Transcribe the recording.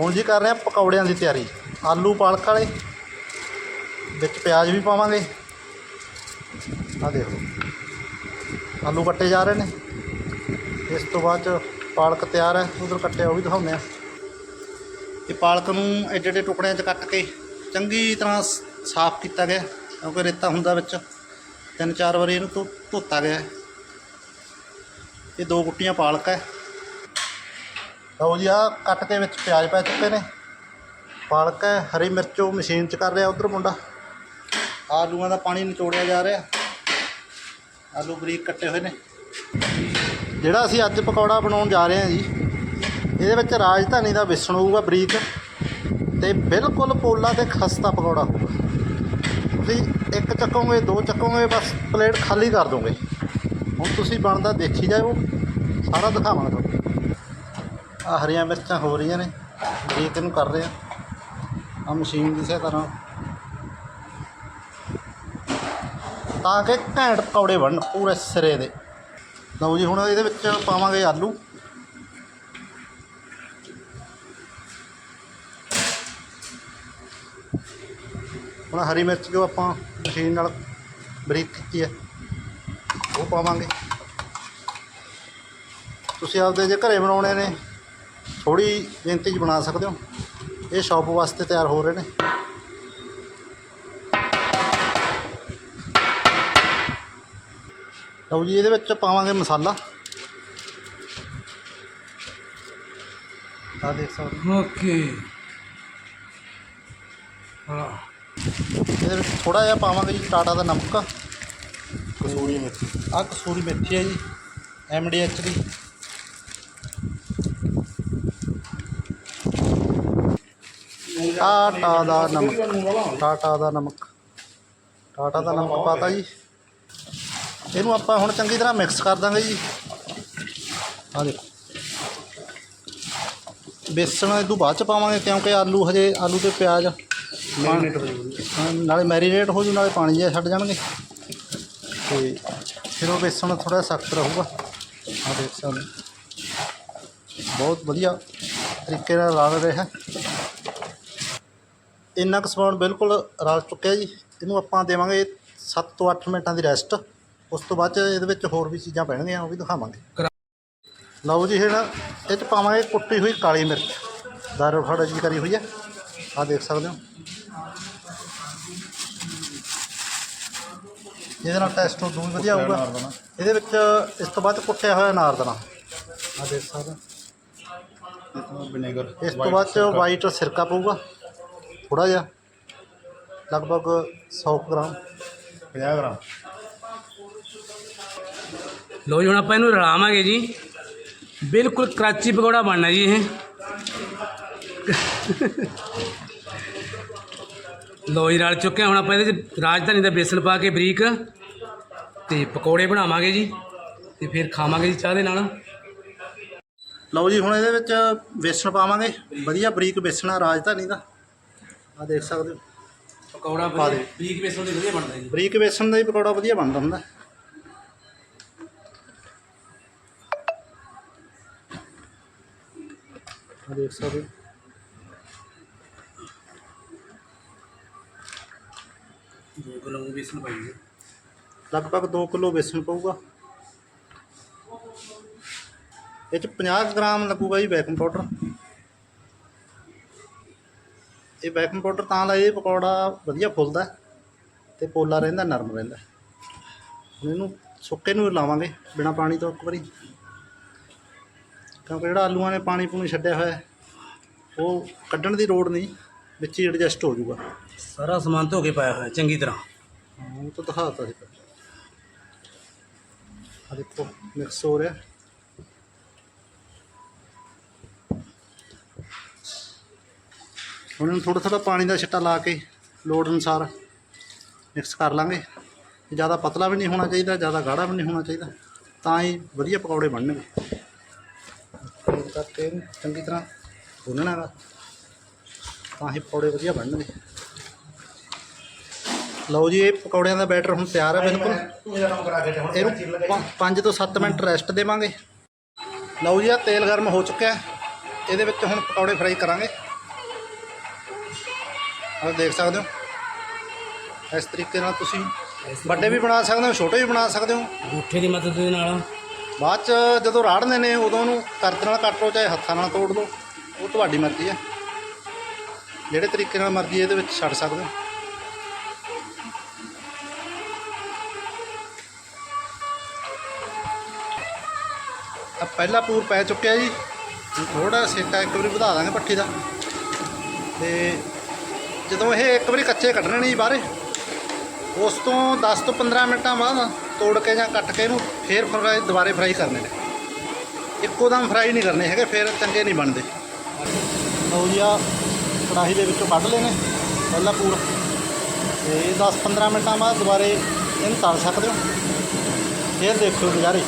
ਹੁਣ ਜੀ ਕਰ ਰਹੇ ਆ ਪਕੌੜਿਆਂ ਦੀ ਤਿਆਰੀ। ਆਲੂ ਪਾਲਕ ਵਾਲੇ, ਵਿੱਚ ਪਿਆਜ਼ ਵੀ ਪਾਵਾਂਗੇ। ਆ ਦੇਖੋ ਆਲੂ ਕੱਟੇ ਜਾ ਰਹੇ ਨੇ। ਇਸ ਤੋਂ ਬਾਅਦ ਚ ਪਾਲਕ ਤਿਆਰ ਹੈ, ਉਧਰ ਕੱਟਿਆ ਉਹ ਵੀ ਦਿਖਾਉਂਦੇ ਆ ਇਹ ਪਾਲਕ ਨੂੰ ਐਡੇ ਐਡੇ ਟੁਕੜਿਆਂ 'ਚ ਕੱਟ ਕੇ ਚੰਗੀ ਤਰ੍ਹਾਂ ਸਾਫ਼ ਕੀਤਾ ਗਿਆ, ਕਿਉਂਕਿ ਰੇਤਾ ਹੁੰਦਾ ਵਿੱਚ। ਤਿੰਨ ਚਾਰ ਵਾਰੀ ਇਹਨੂੰ ਧੋ, ਧੋਤਾ ਗਿਆ। ਇਹ ਦੋ ਗੁੱਟੀਆਂ ਪਾਲਕ ਹੈ। ਲਓ ਜੀ, ਆਹ ਕੱਟ ਕੇ ਵਿੱਚ ਪਿਆਜ਼ ਪੈ ਚੁੱਕੇ ਨੇ। ਪਾਲਕ ਹੈ, ਹਰੀ ਮਿਰਚ ਮਸ਼ੀਨ 'ਚ ਕਰ ਰਿਹਾ ਉਧਰ ਮੁੰਡਾ। ਆਲੂਆਂ ਦਾ ਪਾਣੀ ਨਿਚੋੜਿਆ ਜਾ ਰਿਹਾ। ਆਲੂ ਬਰੀਕ ਕੱਟੇ ਹੋਏ ਨੇ। ਜਿਹੜਾ ਅਸੀਂ ਅੱਜ ਪਕੌੜਾ ਬਣਾਉਣ ਜਾ ਰਹੇ ਹਾਂ ਜੀ, ਇਹਦੇ ਵਿੱਚ ਰਾਜਧਾਨੀ ਦਾ ਵੇਸਣ ਹੋਊਗਾ ਬਰੀਕ ਤੇ ਬਿਲਕੁਲ ਪੋਲਾ ਤੇ ਖਸਤਾ ਪਕੌੜਾ ਹੋਊਗਾ। ਤੁਸੀਂ ਇੱਕ ਚੱਕੋਗੇ, ਦੋ ਚੱਕੋਗੇ, ਬਸ ਪਲੇਟ ਖਾਲੀ ਕਰ ਦੋਗੇ। ਹੁਣ ਤੁਸੀਂ ਬਣਦਾ ਦੇਖੀ ਜਾਓ ਸਾਰਾ ਦਿਖਾਵਾਂਗੇ ਤੁਹਾਨੂੰ। ਆ ਹਰੀਆਂ ਮਿਰਚਾਂ ਹੋ ਰਹੀਆਂ ਨੇ ਬਰੀਕ ਨੂੰ ਕਰ ਰਹੇ ਆ ਆ ਮਸ਼ੀਨ ਦੀ ਸਹਾਇਤਾ ਨਾਲ। ਤਾਂ ਕਿ ਘੈਂਟ ਪਕੌੜੇ ਬਣਨ ਪੂਰੇ ਸਿਰੇ ਦੇ। ਲਓ ਜੀ, ਹੁਣ ਇਹਦੇ ਵਿੱਚ ਪਾਵਾਂਗੇ ਆਲੂ। ਹੁਣ ਹਰੀ ਮਿਰਚ ਜੋ ਆਪਾਂ ਮਸ਼ੀਨ ਨਾਲ ਬਰੀਕ ਕੀਤੀ ਹੈ, ਉਹ ਪਾਵਾਂਗੇ। ਤੁਸੀਂ ਆਪਦੇ ਜੇ ਘਰੇ ਬਣਾਉਣੇ ਨੇ ਥੋੜੀ ਗਿਣਤੀ 'ਚ ਬਣਾ ਸਕਦੇ ਹੋ? ਇਹ ਸ਼ੌਪ ਵਾਸਤੇ ਤਿਆਰ ਹੋ ਰਹੇ ਨੇ। ਲਓ ਜੀ ਇਹਦੇ ਵਿੱਚ ਪਾਵਾਂਗੇ ਮਸਾਲਾ। ਆ ਦੇਖ ਸਕਦੇ। ਓਕੇ। ਹਾਂ। ਇਹਦੇ ਵਿੱਚ ਥੋੜਾ ਜਿਹਾ ਪਾਵਾਂਗੇ ਜੀ ਟਾਟਾ ਦਾ ਨਮਕ। ਕਸੂਰੀ ਮੇਥੀ। ਆ ਕਸੂਰੀ ਮੇਥੀ ਹੈ ਜੀ ਐਮ ਡੀ ਐਚ ਦੀ। ਟਾਟਾ ਦਾ ਨਮਕ। ਟਾਟਾ ਦਾ ਨਮਕ। ਟਾਟਾ ਦਾ ਨਮਕ ਪਾਤਾ ਜੀ। ਇਹਨੂੰ ਆਪਾਂ ਹੁਣ ਚੰਗੀ ਤਰ੍ਹਾਂ ਮਿਕਸ ਕਰ ਦਾਂਗੇ ਜੀ। ਆ ਦੇਖੋ। ਬੇਸਣ ਇਹ ਤੋਂ ਬਾਅਦ ਚ ਪਾਵਾਂਗੇ ਕਿਉਂਕਿ ਆਲੂ ਹਜੇ ਆਲੂ ਤੇ ਪਿਆਜ਼ ਨਾਲੇ ਮੈਰੀਨੇਟ ਹੋ ਜੂ ਨਾਲੇ ਪਾਣੀ ਜਿਹਾ ਛੱਡ ਜਾਣਗੇ। ਤੇ ਫਿਰ ਉਹ ਬੇਸਣ ਥੋੜਾ ਸਖਤ ਰਹੂਗਾ। ਆ ਦੇਖ। ਸਕਦੇ। ਬਹੁਤ ਵਧੀਆ ਤਰੀਕੇ ਨਾਲ ਰਲ ਰਿਹਾ। ਇੰਨਾ ਕੁ ਸਮਾਨ ਬਿਲਕੁਲ ਰਲ ਚੁੱਕਿਆ ਜੀ। ਇਹਨੂੰ ਆਪਾਂ ਦੇਵਾਂਗੇ 7 ਤੋਂ 8 ਮਿੰਟਾਂ ਦੀ ਰੈਸਟ। ਉਸ ਤੋਂ ਬਾਅਦ 'ਚ ਇਹਦੇ ਵਿੱਚ ਹੋਰ ਵੀ ਚੀਜ਼ਾਂ ਪੈਣਗੀਆਂ ਉਹ ਵੀ ਦਿਖਾਵਾਂਗੇ। ਲਓ ਜੀ ਹੁਣ ਇਹ 'ਚ ਪਾਵਾਂਗੇ ਕੁੱਟੀ ਹੋਈ ਕਾਲੀ ਮਿਰਚ। ਦਾਰੂ ਫੜ ਜੀ ਕਰੀ ਹੋਈ ਹੈ। ਆ ਦੇਖ ਸਕਦੇ ਹੋ। ਇਹਦੇ ਨਾਲ ਟੈਸਟ ਉਹ ਵੀ ਵਧੀਆ ਆਊਗਾ ਇਹਦੇ ਵਿੱਚ ਇਸ ਤੋਂ ਬਾਅਦ ਕੁੱਟਿਆ ਹੋਇਆ ਨਾਰਦਾਨਾ ਆ ਦੇਖ ਸਕਦੇ ਹੋ। ਵਿਨੇਗਰ ਇਸ ਤੋਂ ਬਾਅਦ ਵਾਈਟ ਸਿਰਕਾ ਪਊਗਾ। ਥੋੜਾ ਜਿਹਾ ਲਗਭਗ 100 ਗ੍ਰਾਮ। 50 ਗ੍ਰਾਮ। ਲੋ ਜੀ ਹੁਣ ਆਪਾਂ ਇਹਨੂੰ ਰਲਾਵਾਂਗੇ ਜੀ। ਬਿਲਕੁਲ ਕਰਾਚੀ ਪਕੌੜਾ ਬਣਨਾ ਜੀ ਇਹ। ਲੋ ਜੀ ਰਲ ਚੁੱਕੇ। ਹੁਣ ਆਪਾਂ ਇਹਦੇ ਚ ਰਾਜਧਾਨੀ ਦਾ ਬੇਸਨ ਪਾ ਕੇ ਬਰੀਕ ਤੇ ਪਕੌੜੇ ਬਣਾਵਾਂਗੇ ਜੀ ਤੇ ਫਿਰ ਖਾਵਾਂਗੇ ਜੀ ਚਾਹ ਦੇ ਨਾਲ। ਲਓ ਜੀ ਹੁਣ ਇਹਦੇ ਵਿੱਚ ਬੇਸਣ ਪਾਵਾਂਗੇ। ਵਧੀਆ ਬਰੀਕ ਬੇਸਣ ਆ ਰਾਜਧਾਨੀ ਦਾ। ਆ ਦੇਖ ਸਕਦੇ ਹੋ। ਪਕੌੜਾ ਪਾ ਦੇ। ਬਰੀਕ ਬੇਸਨ ਦੇ ਵਧੀਆ ਬਣਦਾ ਜੀ। ਬਰੀਕ ਬੇਸਣ ਦਾ ਹੀ ਪਕੌੜਾ ਵਧੀਆ ਬਣਦਾ ਹੁੰਦਾ। ਆ ਦੇਖ ਸਕਦੇ ਹੋ। ਦੋ ਕਿਲੋ ਪਾਈਏ ਲਗਭਗ 2 ਕਿਲੋ ਬੇਸਣ ਪਊਗਾ। ਇਹ ਚ 50 ਗ੍ਰਾਮ ਲੱਗੂਗਾ ਜੀ ਬੇਕਿੰਗ ਪਾਊਡਰ। ਇਹ ਬੇਕਿੰਗ ਪਾਊਡਰ ਤਾਂ ਲਾਏ ਪਕੌੜਾ ਵਧੀਆ ਫੁੱਲਦਾ ਤੇ ਪੋਲਾ ਰਹਿੰਦਾ ਨਰਮ ਰਹਿੰਦਾ ਹੁਣ ਇਹਨੂੰ ਸੁੱਕੇ ਨੂੰ ਲਾਵਾਂਗੇ ਬਿਨਾ ਪਾਣੀ ਤੋਂ ਇੱਕ ਵਾਰੀ। ਕਿਉਂਕਿ ਜਿਹੜਾ ਆਲੂਆਂ ਨੇ ਪਾਣੀ ਪੂਣੀ ਛੱਡਿਆ ਹੋਇਆ ਉਹ ਕੱਢਣ ਦੀ ਲੋੜ ਨਹੀਂ ਵਿੱਚ ਹੀ ਐਡਜਸਟ ਹੋ ਜਾਊਗਾ। ਸਾਰਾ ਸਮਾਨ ਧੋ ਕੇ ਪਾਇਆ ਹੋਇਆ ਚੰਗੀ ਤਰ੍ਹਾਂ। ਉਹ ਤਾਂ ਦਿਖਾਤਾ ਸੀ। ਆ ਦੇਖੋ ਮਿਕਸ ਹੋ ਰਿਹਾ। ਹੁਣ ਇਹਨੂੰ ਥੋੜਾ ਥੋੜਾ ਪਾਣੀ ਦਾ ਛਿੱਟਾ ਲਾ ਕੇ ਲੋੜ ਅਨੁਸਾਰ ਮਿਕਸ ਕਰ ਲਾਂਗੇ। ਜ਼ਿਆਦਾ ਪਤਲਾ ਵੀ ਨਹੀਂ ਹੋਣਾ ਚਾਹੀਦਾ ਜ਼ਿਆਦਾ ਗਾੜਾ ਵੀ ਨਹੀਂ ਹੋਣਾ ਚਾਹੀਦਾ। ਤਾਂ ਹੀ ਵਧੀਆ ਪਕੌੜੇ ਬਣਨਗੇ। ਕਰਕੇ ਚੰਗੀ ਤਰ੍ਹਾਂ ਭੁੰਨਣਾ ਗਾ ਤਾਂ ਹੀ ਪਕੌੜੇ ਵਧੀਆ ਬਣਨਗੇ। ਲਓ ਜੀ ਇਹ ਪਕੌੜਿਆਂ ਦਾ ਬੈਟਰ ਹੁਣ ਤਿਆਰ ਹੈ ਬਿਲਕੁਲ। ਇਹਨੂੰ 5 ਤੋਂ 7 ਮਿੰਟ ਰੈਸਟ ਦੇਵਾਂਗੇ। ਲਓ ਜੀ ਆ ਤੇਲ ਗਰਮ ਹੋ ਚੁੱਕਿਆ। ਇਹਦੇ ਵਿੱਚ ਹੁਣ ਪਕੌੜੇ ਫਰਾਈ ਕਰਾਂਗੇ। ਆਹ ਦੇਖ ਸਕਦੇ ਹੋ। ਇਸ ਤਰੀਕੇ ਨਾਲ ਤੁਸੀਂ ਵੱਡੇ ਵੀ ਬਣਾ ਸਕਦੇ ਹੋ ਛੋਟੇ ਵੀ ਬਣਾ ਸਕਦੇ ਹੋ। ਗੂਠੇ ਦੀ ਮਦਦ ਦੇ ਨਾਲ। ਬਾਅਦ ਚ ਜਦੋਂ ਰਾੜਨੇ ਨੇ ਉਦੋਂ ਉਹਨੂੰ ਕਰਦ ਨਾਲ ਕੱਟ ਲਓ ਚਾਹੇ ਹੱਥਾਂ ਨਾਲ ਤੋੜ ਲਓ। ਉਹ ਤੁਹਾਡੀ ਮਰਜ਼ੀ ਹੈ। ਜਿਹੜੇ ਤਰੀਕੇ ਨਾਲ ਮਰਜ਼ੀ ਇਹਦੇ ਵਿੱਚ ਛੱਡ ਸਕਦੇ ਹੋ। ਆ ਪਹਿਲਾ ਪੂਰ ਪੈ ਚੁੱਕਿਆ ਜੀ। ਥੋੜਾ ਸੇਕਾ ਇੱਕ ਵਾਰੀ ਵਧਾ ਦਾਂਗੇ ਪੱਠੀ ਦਾ। ਤੇ ਜਦੋਂ ਇਹ ਇੱਕ ਵਾਰੀ ਕੱਚੇ ਕੱਢਣੇ ਨੇ ਜੀ ਬਾਹਰੇ, ਉਸ ਤੋਂ 10 ਤੋਂ 15 ਮਿੰਟਾਂ ਬਾਅਦ ਤੋੜ ਕੇ ਜਾਂ ਕੱਟ ਕੇ ਇਹਨੂੰ ਫੇਰ ਫਰਾਈ, ਦੁਬਾਰੇ ਫਰਾਈ ਕਰਨੇ ਨੇ। ਇੱਕੋ ਦਮ ਫਰਾਈ ਨਹੀਂ ਕਰਨੇ ਹੈਗੇ, ਫੇਰ ਚੰਗੇ ਨਹੀਂ ਬਣਦੇ। ਲਓ ਜੀ, ਆ ਕੜਾਹੀ ਦੇ ਵਿੱਚੋਂ ਕੱਢ ਲਏ ਨੇ, ਪਹਿਲਾ ਪੂਰ। ਤੇ 10 15 ਮਿੰਟਾਂ ਬਾਅਦ ਦੁਬਾਰੇ ਇਹਨੂੰ ਤਲ ਸਕਦੇ ਹੋ। ਫੇਰ ਦੇਖਿਓ ਨਜ਼ਾਰੇ